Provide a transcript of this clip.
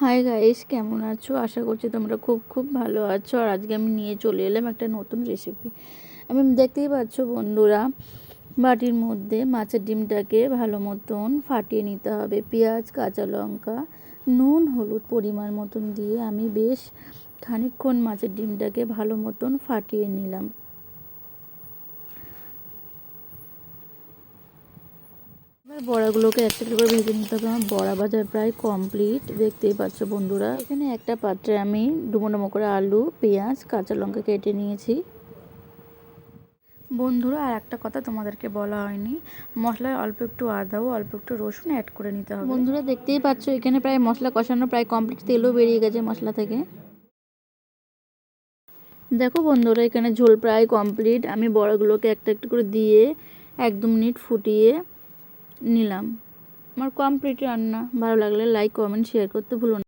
Hi guys কেমন আছো? আশা করছি তোমরা খুব খুব ভালো আছো। আর আজকে আমি নিয়ে চলে এলাম একটা নতুন রেসিপি আমি দেখতেই পাচ্ছ বন্ধুরা, বাটির মধ্যে মাছের ডিমটাকে ভালো মতন ফাটিয়ে নিতে হবে। পেঁয়াজ, কাঁচা লঙ্কা, নুন, হলুদ পরিমাণ মতন দিয়ে আমি বেশ খানিকক্ষণ মাছের ডিমটাকে ভালো মতন ফাটিয়ে নিলাম। এবার বড়াগুলোকে একটা একটা করে ভেজে নিতে হবে। আমার বড়া ভাজা প্রায় কমপ্লিট দেখতেই পাচ্ছ বন্ধুরা। এখানে একটা পাত্রে আমি ডুমো ডুমো করে আলু পেঁয়াজ কাঁচা লঙ্কা কেটে নিয়েছি। বন্ধুরা আর একটা কথা তোমাদেরকে বলা হয়নি। মশলায় অল্প একটু আদা ও অল্প একটু রসুন অ্যাড করে নিতে হবে। বন্ধুরা দেখতেই পাচ্ছ এখানে প্রায় মশলা কষানো প্রায় কমপ্লিট তেলও বেরিয়ে গেছে মশলা থেকে। দেখো বন্ধুরা এখানে ঝোল প্রায় কমপ্লিট আমি বড়াগুলোকে একটা একটা করে দিয়ে এক দু মিনিট ফুটিয়ে নিলাম। আমার কমপ্লিট রান্না। ভালো লাগলে লাইক কমেন্ট শেয়ার করতে ভুলো না।